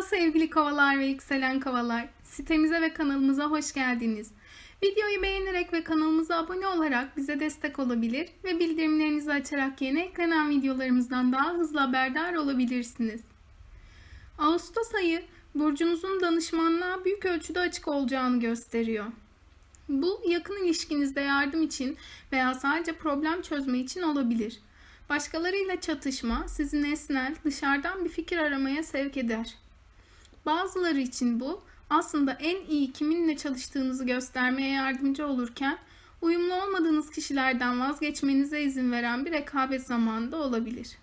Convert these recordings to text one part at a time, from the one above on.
Merhaba sevgili kovalar ve yükselen kovalar. Sitemize ve kanalımıza hoş geldiniz. Videoyu beğenerek ve kanalımıza abone olarak bize destek olabilir ve bildirimlerinizi açarak yeni eklenen videolarımızdan daha hızlı haberdar olabilirsiniz. Ağustos ayı burcunuzun danışmanlığa büyük ölçüde açık olacağını gösteriyor. Bu yakın ilişkinizde yardım için veya sadece problem çözme için olabilir. Başkalarıyla çatışma sizi nesnel, dışarıdan bir fikir aramaya sevk eder. Bazıları için bu aslında en iyi kiminle çalıştığınızı göstermeye yardımcı olurken uyumlu olmadığınız kişilerden vazgeçmenize izin veren bir rekabet zamanı da olabilir.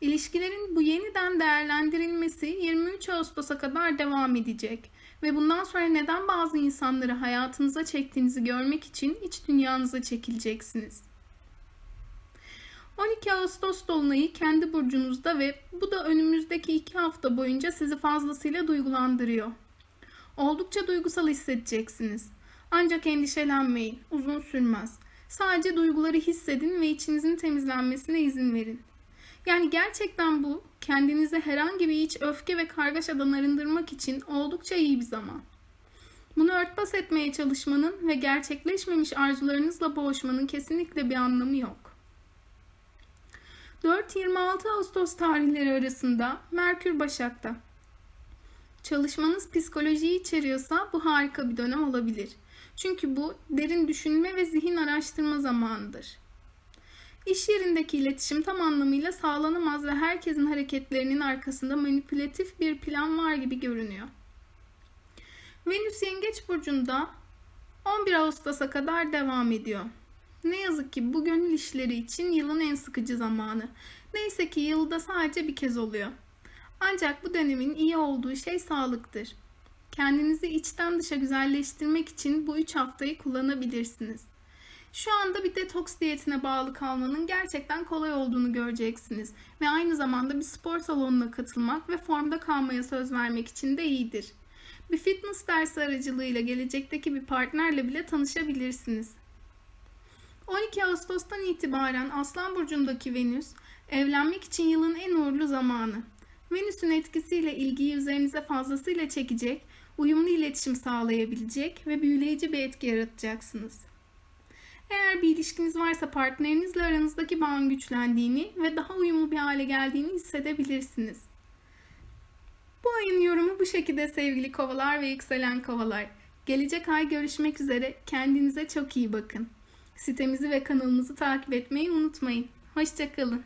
İlişkilerin bu yeniden değerlendirilmesi 23 Ağustos'a kadar devam edecek ve bundan sonra neden bazı insanları hayatınıza çektiğinizi görmek için iç dünyanıza çekileceksiniz. 12 Ağustos dolunayı kendi burcunuzda ve bu da önümüzdeki iki hafta boyunca sizi fazlasıyla duygulandırıyor. Oldukça duygusal hissedeceksiniz. Ancak endişelenmeyin, uzun sürmez. Sadece duyguları hissedin ve içinizin temizlenmesine izin verin. Yani gerçekten bu kendinizi herhangi bir iç öfke ve kargaşadan arındırmak için oldukça iyi bir zaman. Bunu örtbas etmeye çalışmanın ve gerçekleşmemiş arzularınızla boğuşmanın kesinlikle bir anlamı yok. 4-26 Ağustos tarihleri arasında Merkür Başak'ta. Çalışmanız psikolojiyi içeriyorsa bu harika bir dönem olabilir. Çünkü bu derin düşünme ve zihin araştırma zamanıdır. İş yerindeki iletişim tam anlamıyla sağlanamaz ve herkesin hareketlerinin arkasında manipülatif bir plan var gibi görünüyor. Venüs Yengeç Burcu'nda 11 Ağustos'a kadar devam ediyor. Ne yazık ki bu gönül işleri için yılın en sıkıcı zamanı. Neyse ki yılda sadece bir kez oluyor. Ancak bu dönemin iyi olduğu şey sağlıktır. Kendinizi içten dışa güzelleştirmek için bu 3 haftayı kullanabilirsiniz. Şu anda bir detoks diyetine bağlı kalmanın gerçekten kolay olduğunu göreceksiniz ve aynı zamanda bir spor salonuna katılmak ve formda kalmaya söz vermek için de iyidir. Bir fitness dersi aracılığıyla gelecekteki bir partnerle bile tanışabilirsiniz. 12 Ağustos'tan itibaren Aslan Burcu'ndaki Venüs, evlenmek için yılın en uğurlu zamanı. Venüs'ün etkisiyle ilgiyi üzerinize fazlasıyla çekecek, uyumlu iletişim sağlayabilecek ve büyüleyici bir etki yaratacaksınız. Eğer bir ilişkiniz varsa partnerinizle aranızdaki bağın güçlendiğini ve daha uyumlu bir hale geldiğini hissedebilirsiniz. Bu ayın yorumu bu şekilde sevgili kovalar ve yükselen kovalar. Gelecek ay görüşmek üzere. Kendinize çok iyi bakın. Sitemizi ve kanalımızı takip etmeyi unutmayın. Hoşçakalın.